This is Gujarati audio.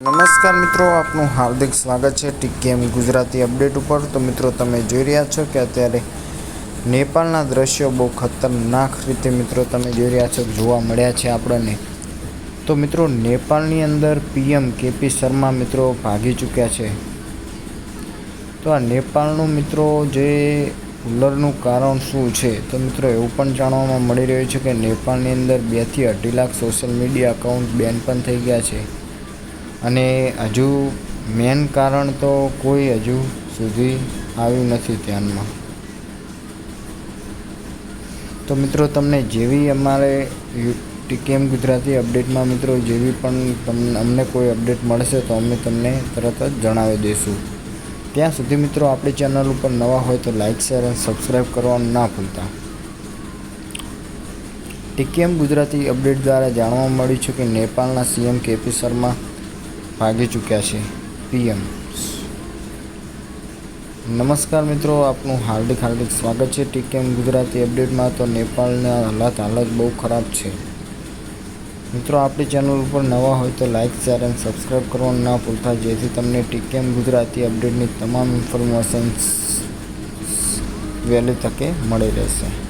નમસ્કાર મિત્રો, આપનું હાર્દિક સ્વાગત છે ટીકેમ ગુજરાતી અપડેટ ઉપર. તો મિત્રો, તમે જોઈ રહ્યા છો કે અત્યારે નેપાળના દ્રશ્યો બહુ ખતરનાક રીતે મિત્રો તમે જોઈ રહ્યા છો, જોવા મળ્યા છે આપણને. તો મિત્રો, નેપાળની અંદર પીએમ કેપી શર્મા મિત્રો ભાગી ચૂક્યા છે. તો આ નેપાળનું મિત્રો જે હુલરનું કારણ શું છે? તો મિત્રો, એવું પણ જાણવામાં મળી રહ્યું છે કે નેપાળની અંદર બેથી અઢી લાખ સોશિયલ મીડિયા અકાઉન્ટ બેન પણ થઈ ગયા છે. અને હજુ મેન કારણ તો કોઈ હજુ સુધી આવ્યું નથી ધ્યાનમાં. તો મિત્રો તમને જેવી અમારે ટીકેમ ગુજરાતી અપડેટમાં મિત્રો જેવી પણ તમને, અમને કોઈ અપડેટ મળશે તો અમે તમને તરત જ જણાવી દઈશું. ત્યાં સુધી મિત્રો આપણી ચેનલ ઉપર નવા હોય તો લાઇક શેર અને સબસ્ક્રાઈબ કરવાનું ના ભૂલતા. ટીકેમ ગુજરાતી અપડેટ દ્વારા જાણવા મળ્યું છે કે નેપાળના સીએમ કેપી શર્મા ભાગી ચૂક્યા છે. પીએમ. નમસ્કાર મિત્રો, આપનું હાર્દિક હાર્દિક સ્વાગત છે. ટીકેમ ગુજરાતી અપડેટમાં તો નેપાળના હાલત હાલત બહુ ખરાબ છે. મિત્રો, આપણી ચેનલ ઉપર નવા હોય તો લાઇક શેર અને સબસ્ક્રાઈબ કરવાનું ના ભૂલતા. જેથી તમને ટીકેમ ગુજરાતી અપડેટની તમામ ઇન્ફોર્મેશન્સ વહેલી તકે મળી રહેશે.